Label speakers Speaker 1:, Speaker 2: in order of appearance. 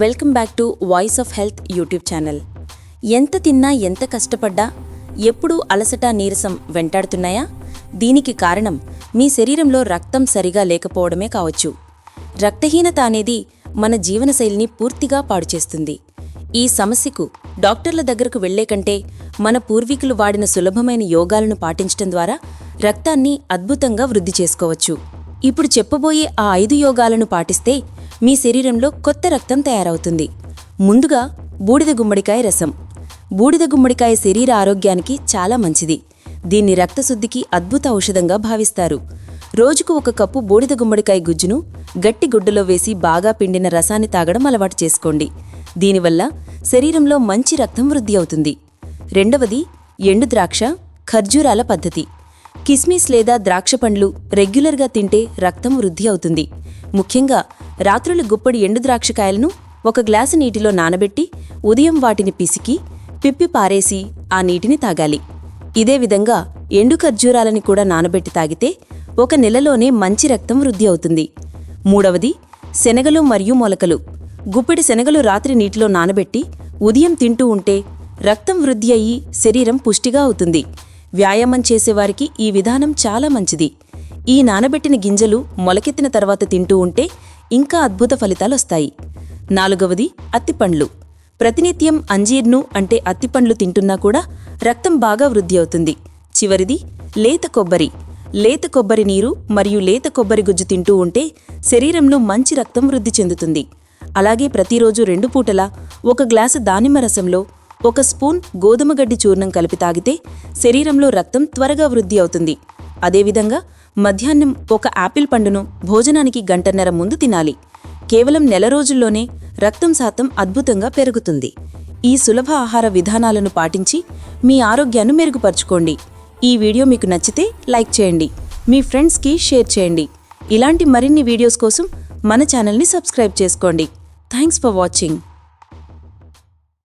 Speaker 1: Welcome back to voice of health YouTube channel. ఎంత తిన్నా ఎంత కష్టపడ్డా ఎప్పుడూ అలసట నీరసం వెంటాడుతున్నాయా? దీనికి కారణం మీ శరీరంలో రక్తం సరిగా లేకపోవడమే కావచ్చు. రక్తహీనత అనేది మన జీవనశైలిని పూర్తిగా పాడు చేస్తుంది ఈ సమస్యకు డాక్టర్ల దగ్గరకు వెళ్ళే కంటే మన పూర్వీకులు వాడిన సులభమైన యోగాలను పాటించటం ద్వారా రక్తాన్ని అద్భుతంగా వృద్ధి చేసుకోవచ్చు. ఇప్పుడు చెప్పబోయే ఆ ఐదు యోగాలను పాటిస్తే మీ శరీరంలో కొత్త రక్తం తయారవుతుంది. ముందుగా బూడిద గుమ్మడికాయ రసం. బూడిద గుమ్మడికాయ శరీర ఆరోగ్యానికి చాలా మంచిది. దీన్ని రక్తశుద్ధికి అద్భుత ఔషధంగా భావిస్తారు. రోజుకు ఒక కప్పు బూడిద గుమ్మడికాయ గుజ్జును గట్టి గుడ్డలో వేసి బాగా పిండిన రసాన్ని తాగడం అలవాటు చేసుకోండి. దీనివల్ల శరీరంలో మంచి రక్తం వృద్ధి అవుతుంది. రెండవది ఎండు ద్రాక్ష ఖర్జూరాల పద్ధతి. కిస్మిస్ లేదా ద్రాక్ష పండ్లు రెగ్యులర్గా తింటే రక్తం వృద్ధి అవుతుంది. ముఖ్యంగా రాత్రులు గుప్పడి ఎండు ద్రాక్షకాయలను ఒక గ్లాసు నీటిలో నానబెట్టి ఉదయం వాటిని పిసికి పిప్పి పారేసి ఆ నీటిని తాగాలి. ఇదే విధంగా ఎండు ఖర్జూరాలని కూడా నానబెట్టి తాగితే ఒక నెలలోనే మంచి రక్తం వృద్ధి అవుతుంది. మూడవది శనగలు మరియు మొలకలు. గుప్పెడి శనగలు రాత్రి నీటిలో నానబెట్టి ఉదయం తింటూ ఉంటే రక్తం వృద్ధి అయ్యి శరీరం పుష్టిగా అవుతుంది. వ్యాయామం చేసేవారికి ఈ విధానం చాలా మంచిది. ఈ నానబెట్టిన గింజలు మొలకెత్తిన తర్వాత తింటూ ఉంటే ఇంకా అద్భుత ఫలితాలు వస్తాయి నాలుగవది అత్తిపండ్లు. ప్రతినిత్యం అంజీర్ను అంటే అత్తిపండ్లు తింటున్నా కూడా రక్తం బాగా వృద్ధి అవుతుంది. చివరిది లేత కొబ్బరి. లేత కొబ్బరి నీరు మరియు లేత కొబ్బరి గుజ్జు తింటూ ఉంటే శరీరంలో మంచి రక్తం వృద్ధి చెందుతుంది. అలాగే ప్రతిరోజు రెండు పూటలా ఒక గ్లాసు దానిమ్మ రసంలో ఒక స్పూన్ గోధుమ గడ్డి చూర్ణం కలిపి తాగితే శరీరంలో రక్తం త్వరగా వృద్ధి అవుతుంది. అదేవిధంగా మధ్యాహ్నం ఒక యాపిల్ పండును భోజనానికి గంటన్నర ముందు తినాలి. కేవలం నెల రోజుల్లోనే రక్తం శాతం అద్భుతంగా పెరుగుతుంది. ఈ సులభ ఆహార విధానాలను పాటించి మీ ఆరోగ్యాన్ని మెరుగుపరుచుకోండి. ఈ వీడియో మీకు నచ్చితే లైక్ చేయండి. మీ ఫ్రెండ్స్కి షేర్ చేయండి. ఇలాంటి మరిన్ని వీడియోస్ కోసం మన ఛానల్ని సబ్స్క్రైబ్ చేసుకోండి. Thanks for watching.